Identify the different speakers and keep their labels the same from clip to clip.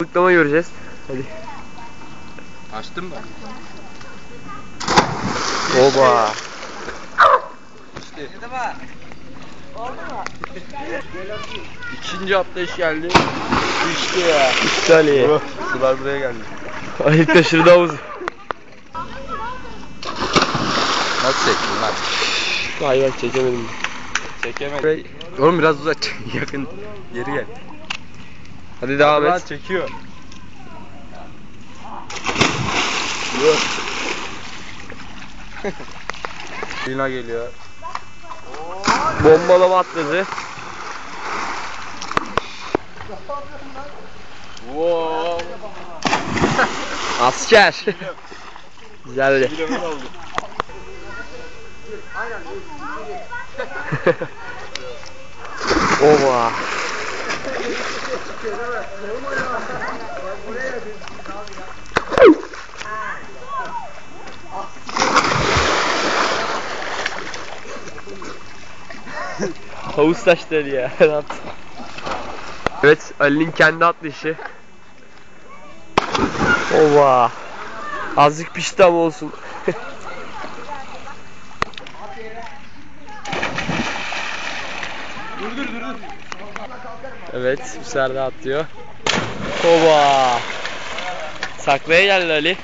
Speaker 1: Balıklama göreceğiz. Hadi.
Speaker 2: Açtın mı?
Speaker 1: Oba.
Speaker 2: İşte. İkinci atlayış geldi. İşte ya.
Speaker 1: İşte Ali.
Speaker 2: Sular buraya geldi.
Speaker 1: Ali taşırdı havuzu.
Speaker 2: Nasıl çektin lan?
Speaker 1: Ay bak çekemedim.
Speaker 2: Çekemedim. Oğlum biraz uzak. Yakın. Geri gel.
Speaker 1: Hadi devam
Speaker 2: Lan
Speaker 1: et.
Speaker 2: çekiyor. Lina geliyor.
Speaker 1: Bombalama atladı.
Speaker 2: Wow.
Speaker 1: Asker. Güzeldi. Oba. Havuz taşları ya. Evet Ali'nin kendi atlayışı. Ova. Azıcık pişti ama olsun. Evet, bu sefer de atlıyor. Oba! Saklaya geldi Ali.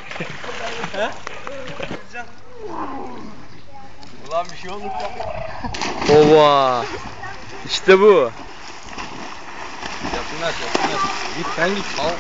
Speaker 2: Ulan bir şey olur.
Speaker 1: Oba! İşte bu.
Speaker 2: Yapınlar yapınlar. Git sen git. Al.